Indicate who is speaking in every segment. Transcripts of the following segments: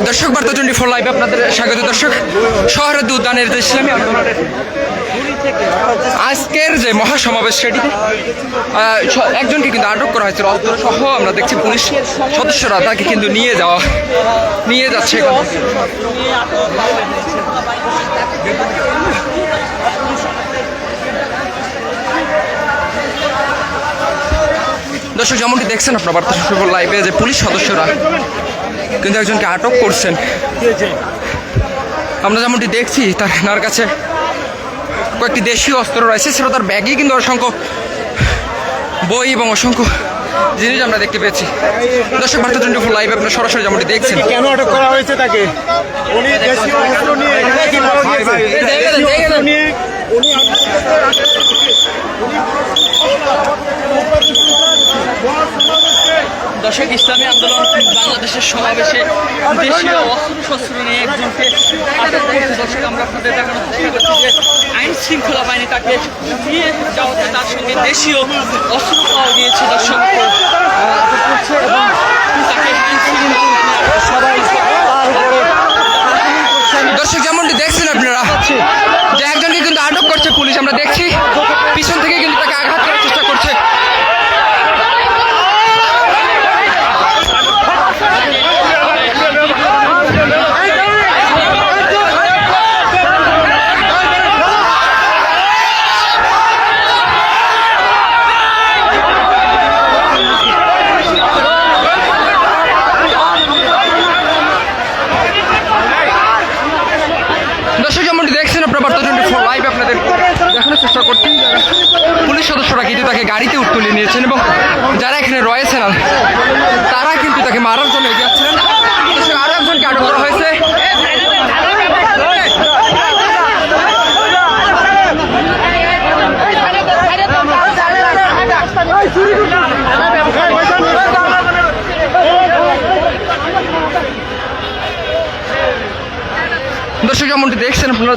Speaker 1: দর্শক বার্তা twenty four লাইভে আপনাদের স্বাগত দর্শক। শহরের উদ্যানের ইসলামী আন্দোলনের আজকের যে মহাসমাবেশ সেটিতে একজনকে কিন্তু আটক করা হয়েছিল। অস্ত্র সহ আমরা দেখছি পুলিশ সদস্যরা তাকে কিন্তু নিয়ে যাওয়া, নিয়ে যাচ্ছে দর্শক, যেমনটি দেখছেন আপনার বার্তা লাইভে যে পুলিশ সদস্যরা কিন্তু একজনকে আটক করছেন। আমরা যেমনটি দেখছি তার কাছে কয়েকটি দেশীয় অস্ত্র রয়েছে সেটা তার ব্যাগে কিন্তু অসংখ্য বই এবং অসংখ্য জিনিস আমরা দেখতে পেয়েছি। দর্শক বার্তা টোয়েন্টি ফোর লাইভে আপনার সরাসরি যেমনটি দেখছেন।
Speaker 2: কেন আটক করা হয়েছে তাকে? উনি দেশীয় অস্ত্র নিয়ে উনি
Speaker 3: দশক ইসলামী আন্দোলন বাংলাদেশের সমাবেশে দেশীয় অস্ত্র শস্ত্র নিয়ে একজনকে আটক করছে। দর্শক, আমরা আপনাদের দেখানোর চেষ্টা করছি যে আইন শৃঙ্খলা বাহিনী তাকে নিয়ে যাওয়াতে তার সঙ্গে দেশীয় অস্ত্র পাওয়া গিয়েছে। দর্শক আটক করছে এবং তাকে আইন সবাই
Speaker 1: দর্শক, যেমনটি দেখছেন আপনারা, যে একজনকে কিন্তু আটক করছে পুলিশ, আমরা দেখছি পিছন থেকে কিন্তু তাকে আঘাত করার চেষ্টা করছে দর্শক যেমনটি দেখছেন আপনার বার্তা টোয়েন্টি ফোর লাইভ আপনাদের দেখানোর চেষ্টা করছি পুলিশ সদস্যরা কিন্তু তাকে গাড়িতে তুলে নিয়েছেন এবং যারা এখানে রয়েছেন তারা কিন্তু তাকে মারার জন্য এগিয়ে আসছিলেন একজনকে আটক করা হয়েছে। দর্শক, যেমনটি দেখছেন, আপনারা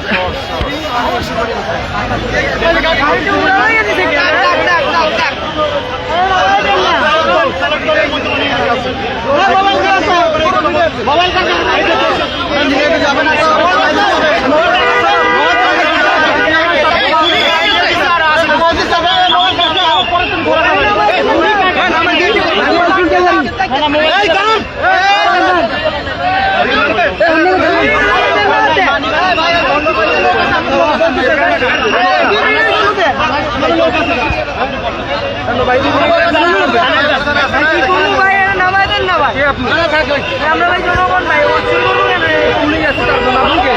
Speaker 4: আমরা ভাই জনগণ ভাই চুল কেন আছে তার জন্য আপনাকে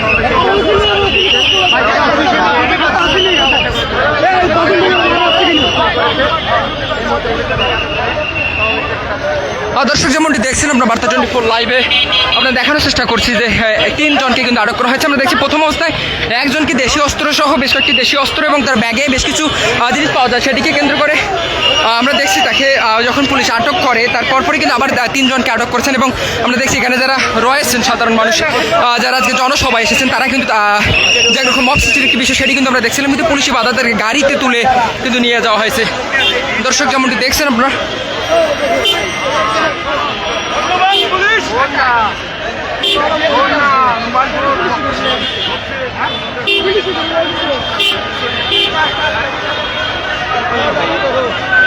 Speaker 1: আহ, দর্শক যেমনটি দেখছেন আপনার বার্তা টোয়েন্টি ফোর লাইভে আমরা দেখানোর চেষ্টা করছি যে হ্যাঁ, তিনজনকে কিন্তু আটক করা হয়েছে। আমরা দেখছি প্রথম অবস্থায় একজনকে দেশীয় অস্ত্র সহ বেশ কয়েকটি দেশীয় অস্ত্র এবং তার ব্যাগে বেশ কিছু জিনিস পাওয়া যায়। সেটিকে কেন্দ্র করে আমরা দেখছি তাকে যখন পুলিশ আটক করে তারপর পরে কিন্তু আবার তিনজনকে আটক করেছেন এবং আমরা দেখছি এখানে যারা রয়েছেন সাধারণ মানুষ যারা আজকে জনসভায় এসেছেন তারা কিন্তু আহ, যে রকম সৃষ্টির একটি বিষয় সেটি কিন্তু আমরা দেখছিলাম কিন্তু পুলিশি বাধা তাদেরকে গাড়িতে তুলে কিন্তু নিয়ে যাওয়া হয়েছে। দর্শক যেমনটি দেখছেন আপনারা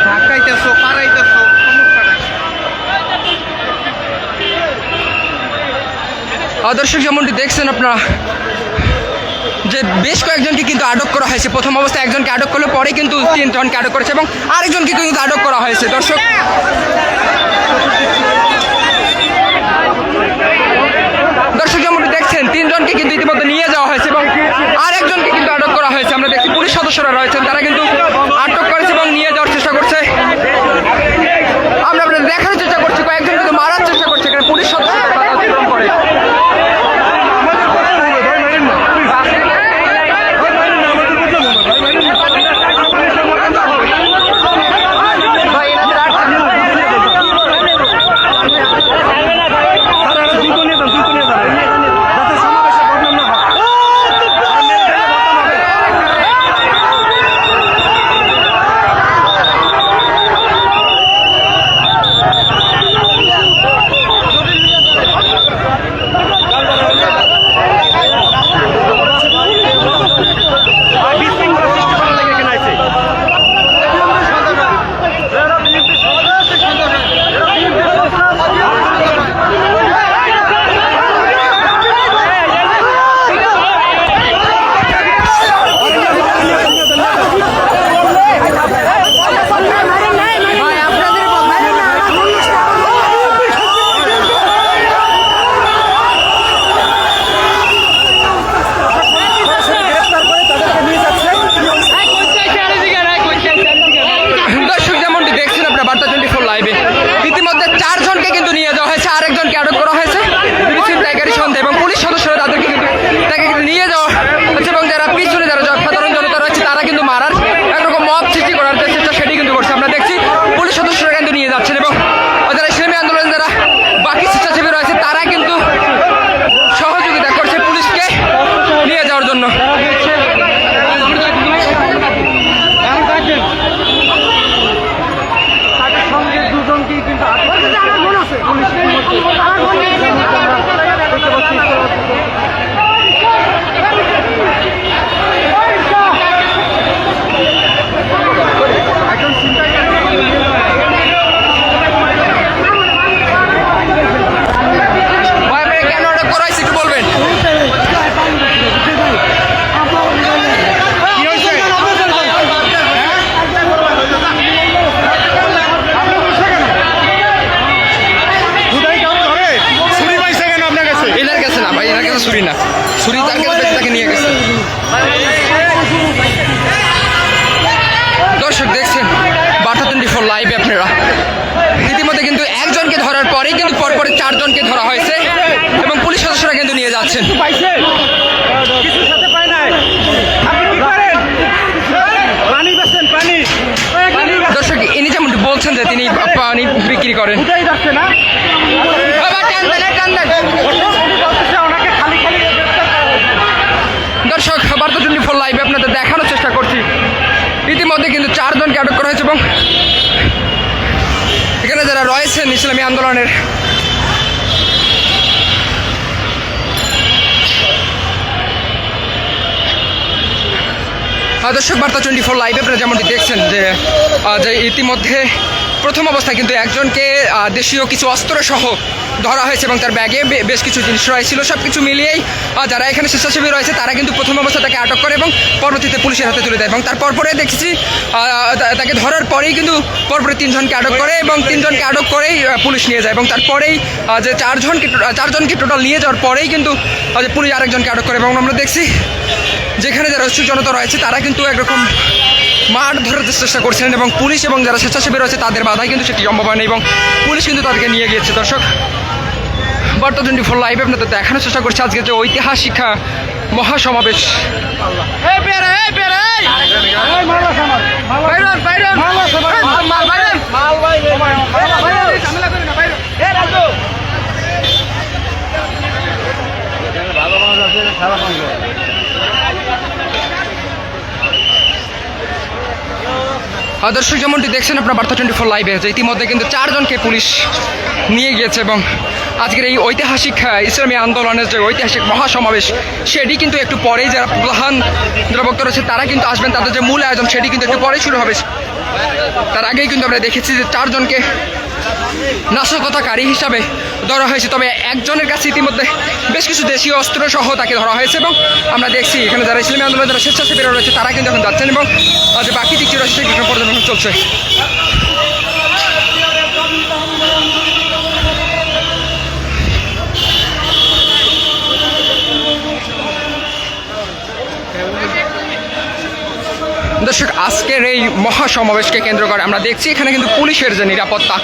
Speaker 2: ঢাকাইতেছো পারাইতেছো
Speaker 1: আহ, দর্শক যেমনটি দেখছেন আপনারা যে বেশ কয়েকজনকে কিন্তু আটক করা হয়েছে। প্রথম অবস্থায় একজনকে আটক করলে পরে কিন্তু তিনজনকে আটক করেছে এবং আরেকজনকে কিন্তু আটক করা হয়েছে। দর্শক দর্শক যেমনটি দেখছেন, তিনজনকে কিন্তু ইতিমধ্যে নিয়ে যাওয়া হয়েছে এবং আরেকজনকে কিন্তু আটক করা হয়েছে। আমরা দেখছি পুলিশ সদস্যরা রয়েছেন, তারা কিন্তু আটক করেছে এবং নিয়ে যাওয়ার চেষ্টা করছে। লাইভে আপনারা। ইতিমধ্যে কিন্তু একজনকে ধরার পরেই কিন্তু পরপর চারজনকে ধরা হয়েছে এবং পুলিশ সদস্যরা কিন্তু নিয়ে যাচ্ছেন। দর্শক, ইনি যেমন বলছেন যে তিনি পানি বিক্রি করেন
Speaker 2: বুঝাই যাচ্ছে না
Speaker 1: বাবা, টান দেন, টান দেন।
Speaker 2: উনি বলতেছে ওনাকে খালি খালি গ্রেফতার করা হয়েছে।
Speaker 1: দর্শক বার্তা টোয়েন্টি ফোর লাইভে আপনাদের দেখানোর চেষ্টা করছি ইতিমধ্যে কিন্তু চারজনকে আটক করা হয়েছে এবং এখানে যারা রয়েছেন ইসলামী আন্দোলনের দর্শক, বার্তা টোয়েন্টি ফোর লাইভে আপনারা যেমনটি দেখছেন যে ইতিমধ্যে প্রথম অবস্থায় কিন্তু একজনকে দেশীয় কিছু অস্ত্র সহ ধরা হয়েছে এবং তার ব্যাগে বেশ কিছু জিনিস রয়েছিল। সব কিছু মিলিয়েই যারা এখানে স্বেচ্ছাসেবী রয়েছে, তারা কিন্তু প্রথম অবস্থা তাকে আটক করে এবং পরবর্তীতে পুলিশের হাতে তুলে দেয় এবং তার পরপরে দেখেছি তাকে ধরার পরেই কিন্তু পরপরে তিনজনকে আটক করে এবং তিনজনকে আটক করেই পুলিশ নিয়ে যায় এবং তারপরেই যে চারজনকে চারজনকে টোটাল নিয়ে যাওয়ার পরেই কিন্তু যে পুলিশ আরেকজনকে আটক করে এবং আমরা দেখছি, যেখানে যারা উৎসুক জনতা রয়েছে, তারা কিন্তু একরকম মাঠ ধরার চেষ্টা করছিলেন এবং পুলিশ এবং যারা স্বেচ্ছাসেবী রয়েছে, তাদের বাধায় কিন্তু সেটি সম্ভব হয়নি এবং পুলিশ কিন্তু তাদেরকে নিয়ে গিয়েছে। দর্শক বার্তা টোয়েন্টি ফোর লাইভে আপনাদের দেখানোর চেষ্টা করছি। আজকে যে ঐতিহাসিক মহাসমাবেশ। আহ, দর্শক, যেমনটি দেখছেন আপনার বার্তা টোয়েন্টি ফোর লাইভে যে ইতিমধ্যে কিন্তু চারজনকে পুলিশ নিয়ে গিয়েছে এবং আজকের এই ঐতিহাসিক ইসলামী আন্দোলনের যে ঐতিহাসিক মহাসমাবেশ, সেটি কিন্তু একটু পরেই যারা প্রধান যারা বক্তা রয়েছে, তারা কিন্তু আসবেন। তাদের যে মূল আয়োজন, সেটি কিন্তু একটু পরেই শুরু হবে। তার আগেই কিন্তু আমরা দেখেছি যে চারজনকে নাশকতাকারী হিসাবে ধরা হয়েছে। তবে একজনের কাছে ইতিমধ্যে বেশ কিছু দেশীয় অস্ত্র সহ তাকে ধরা হয়েছে এবং আমরা দেখছি এখানে যারা ইসলামী আন্দোলনের যারা স্বেচ্ছাসেবীরা রয়েছে, তারা কিন্তু এখন যাচ্ছেন এবং যে বাকি দিকটি রয়েছে সেটি পর্যবেক্ষণ চলছে। দর্শক, আজকের এই মহাসমাবেশকে কেন্দ্র করে আমরা দেখছি, এখানে কিন্তু পুলিশের যে নিরাপত্তা,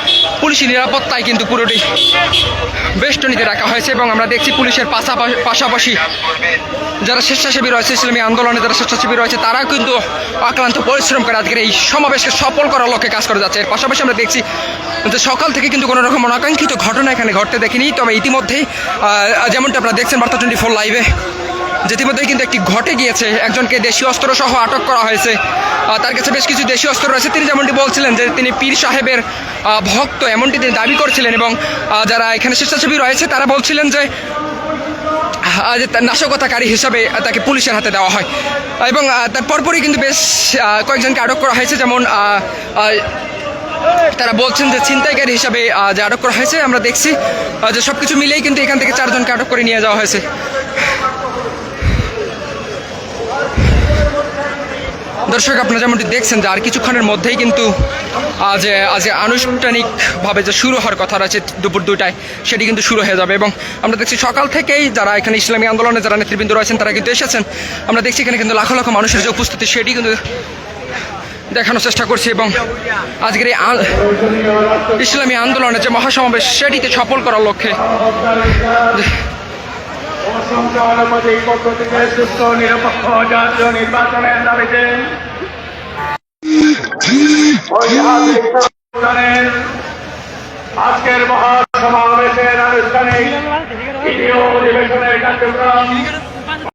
Speaker 1: পুলিশি নিরাপত্তায় কিন্তু পুরোটি বেষ্টনীতে রাখা হয়েছে এবং আমরা দেখছি পুলিশের পাশাপাশি পাশাপাশি যারা স্বেচ্ছাসেবী রয়েছে, ইসলামী আন্দোলনে যারা স্বেচ্ছাসেবী রয়েছে তারা কিন্তু অক্লান্ত পরিশ্রম করে আজকের এই সমাবেশকে সফল করার লক্ষ্যে কাজ করে যাচ্ছে। এর পাশাপাশি আমরা দেখছি যে সকাল থেকে কিন্তু কোনো রকম অনাকাঙ্ক্ষিত ঘটনা এখানে ঘটতে দেখিনি, তবে ইতিমধ্যেই যেমনটা আপনারা দেখছেন বার্তা টোয়েন্টি ফোর লাইভে ইতিমধ্যেই কিন্তু একটি ঘটে গিয়েছে। একজনকে দেশীয় অস্ত্র সহ আটক করা হয়েছে। তার কাছে বেশ কিছু দেশীয় অস্ত্র রয়েছে। তিনি যেমনটি বলছিলেন যে তিনি পীর সাহেবের ভক্ত, এমনটি তিনি দাবি করছিলেন এবং যারা এখানে স্বেচ্ছাসেবী রয়েছে, তারা বলছিলেন যে নাশকতাকারী হিসাবে তাকে পুলিশের হাতে দেওয়া হয়। এবং তার পরপরই কিন্তু বেশ কয়েকজনকে আটক করা হয়েছে। যেমন তারা বলছেন যে ছিনতাইকারী হিসাবে যে আটক করা হয়েছে, আমরা দেখছি যে সব কিছু মিলেই কিন্তু এখান থেকে চারজনকে আটক করে নিয়ে যাওয়া হয়েছে। দর্শক, আপনারা যেমনটি দেখছেন যে আর কিছুক্ষণের মধ্যেই কিন্তু আজ আজ আনুষ্ঠানিকভাবে যে শুরু হওয়ার কথা রয়েছে দুপুর দুটায় সেটি কিন্তু শুরু হয়ে যাবে এবং আমরা দেখছি সকাল থেকেই যারা এখানে ইসলামী আন্দোলনে যারা নেতৃবৃন্দ রয়েছেন, তারা কিন্তু এসেছেন। আমরা দেখছি এখানে কিন্তু লাখো লাখো মানুষের যে উপস্থিতি, সেটি কিন্তু দেখানোর চেষ্টা করছি এবং আজকের এই ইসলামী আন্দোলনের যে মহাসমাবেশ, সেটিতে সফল করার লক্ষ্যে
Speaker 2: সংখ্যালঘুদের পক্ষ থেকে সুস্থ নিরপেক্ষ জাতীয় নির্বাচনের দাবিতে। আজকের মহাসমাবেশের